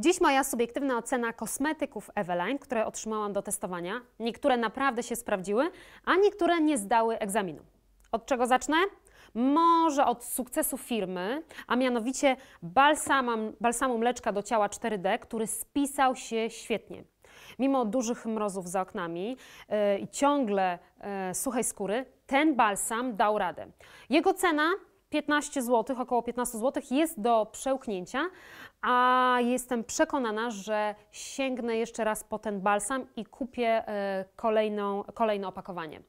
Dziś moja subiektywna ocena kosmetyków Eveline, które otrzymałam do testowania. Niektóre naprawdę się sprawdziły, a niektóre nie zdały egzaminu. Od czego zacznę? Może od sukcesu firmy, a mianowicie balsamum, balsamu mleczka do ciała 4D, który spisał się świetnie. Mimo dużych mrozów za oknami yy, i ciągle yy, suchej skóry, ten balsam dał radę. Jego cena 15 zł, około 15 zł jest do przełknięcia, a jestem przekonana, że sięgnę jeszcze raz po ten balsam i kupię e, kolejną, kolejne opakowanie.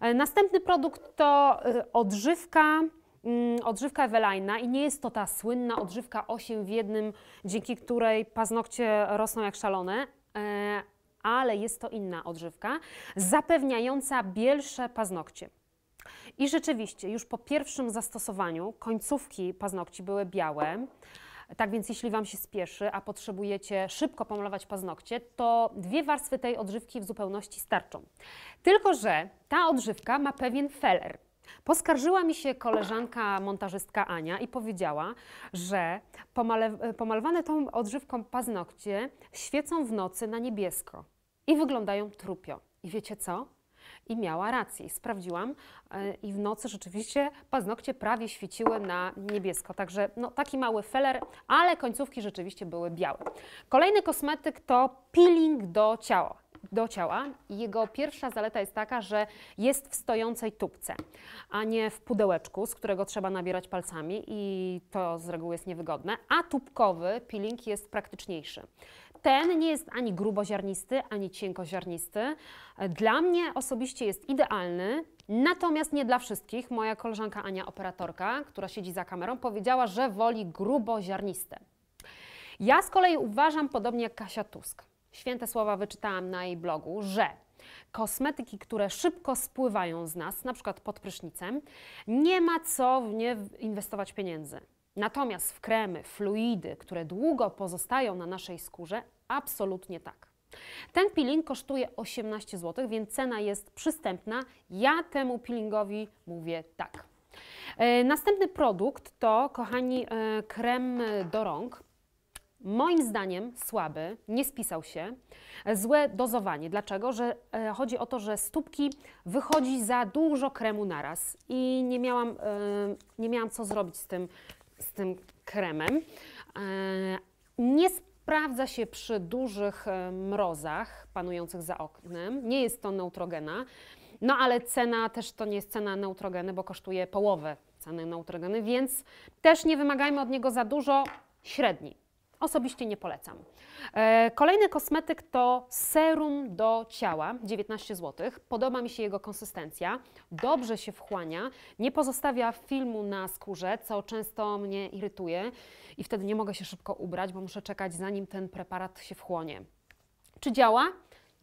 E, następny produkt to e, odżywka mm, odżywka Ewelina i nie jest to ta słynna odżywka 8 w jednym, dzięki której paznokcie rosną jak szalone, ale jest to inna odżywka, zapewniająca bielsze paznokcie. I rzeczywiście, już po pierwszym zastosowaniu końcówki paznokci były białe. Tak więc jeśli Wam się spieszy, a potrzebujecie szybko pomalować paznokcie, to dwie warstwy tej odżywki w zupełności starczą. Tylko, że ta odżywka ma pewien feller. Poskarżyła mi się koleżanka montażystka Ania i powiedziała, że pomalowane tą odżywką paznokcie świecą w nocy na niebiesko i wyglądają trupio. I wiecie co? I miała rację. Sprawdziłam e, i w nocy rzeczywiście paznokcie prawie świeciły na niebiesko. Także no, taki mały feller, ale końcówki rzeczywiście były białe. Kolejny kosmetyk to peeling do ciała do ciała. Jego pierwsza zaleta jest taka, że jest w stojącej tubce, a nie w pudełeczku, z którego trzeba nabierać palcami i to z reguły jest niewygodne, a tubkowy peeling jest praktyczniejszy. Ten nie jest ani gruboziarnisty, ani cienkoziarnisty. Dla mnie osobiście jest idealny, natomiast nie dla wszystkich. Moja koleżanka Ania, operatorka, która siedzi za kamerą, powiedziała, że woli gruboziarniste. Ja z kolei uważam, podobnie jak Kasia Tusk, święte słowa wyczytałam na jej blogu, że kosmetyki, które szybko spływają z nas, na przykład pod prysznicem, nie ma co w nie inwestować pieniędzy. Natomiast w kremy, fluidy, które długo pozostają na naszej skórze, absolutnie tak. Ten peeling kosztuje 18 zł, więc cena jest przystępna. Ja temu peelingowi mówię tak. E, następny produkt to, kochani, e, krem do rąk. Moim zdaniem słaby, nie spisał się, złe dozowanie. Dlaczego? Że e, chodzi o to, że stópki wychodzi za dużo kremu naraz i nie miałam, nie miałam co zrobić z tym z tym kremem. E, nie sprawdza się przy dużych e, mrozach panujących za oknem. Nie jest to neutrogena. No ale cena też to nie jest cena neutrogeny, bo kosztuje połowę ceny neutrogeny, więc też nie wymagajmy od niego za dużo, średni. Osobiście nie polecam. E, kolejny kosmetyk to serum do ciała, 19 zł. Podoba mi się jego konsystencja, dobrze się wchłania, nie pozostawia filmu na skórze, co często mnie irytuje i wtedy nie mogę się szybko ubrać, bo muszę czekać zanim ten preparat się wchłonie. Czy działa?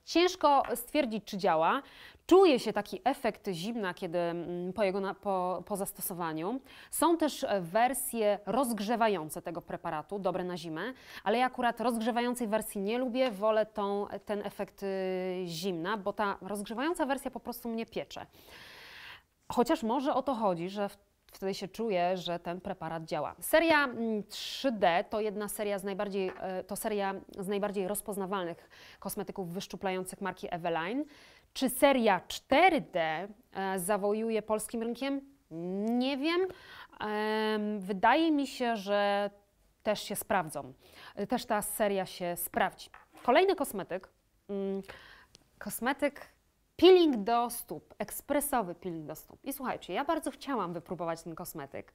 Ciężko stwierdzić, czy działa. Czuje się taki efekt zimna, kiedy mm, po, jego, po, po zastosowaniu. Są też e, wersje rozgrzewające tego preparatu, dobre na zimę, ale ja akurat rozgrzewającej wersji nie lubię, wolę tą, ten efekt y, zimna, bo ta rozgrzewająca wersja po prostu mnie piecze. Chociaż może o to chodzi, że w wtedy się czuje, że ten preparat działa. Seria 3D mm, to jedna seria z najbardziej, e, to seria z najbardziej rozpoznawalnych kosmetyków wyszczuplających marki Eveline. Czy seria 4D e, zawojuje polskim rynkiem? Nie wiem. Wydaje mi się, że też się sprawdzą. Też ta seria się sprawdzi. Kolejny kosmetyk. Mm, kosmetyk Peeling do stóp, ekspresowy peeling do stóp. I słuchajcie, ja bardzo chciałam wypróbować ten kosmetyk,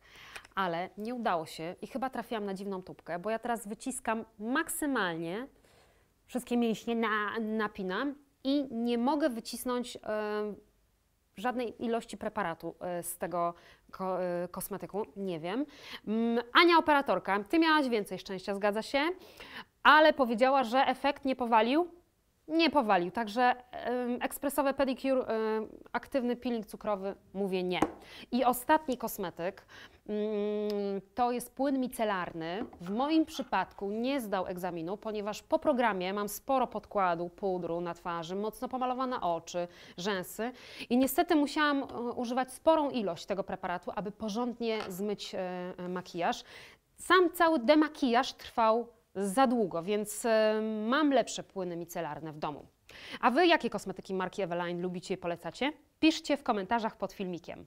ale nie udało się i chyba trafiłam na dziwną tubkę, bo ja teraz wyciskam maksymalnie, wszystkie mięśnie na, napinam i nie mogę wycisnąć y, żadnej ilości preparatu y, z tego ko, y, kosmetyku, nie wiem. Mm, Ania operatorka, Ty miałaś więcej szczęścia, zgadza się, ale powiedziała, że efekt nie powalił nie powalił. Także ekspresowe pedicure, aktywny peeling cukrowy, mówię nie. I ostatni kosmetyk mm, to jest płyn micelarny. W moim przypadku nie zdał egzaminu, ponieważ po programie mam sporo podkładu, pudru na twarzy, mocno pomalowane oczy, rzęsy i niestety musiałam e, używać sporą ilość tego preparatu, aby porządnie zmyć e, makijaż. Sam cały demakijaż trwał za długo, więc e, mam lepsze płyny micelarne w domu. A Wy jakie kosmetyki marki Eveline lubicie i polecacie? Piszcie w komentarzach pod filmikiem.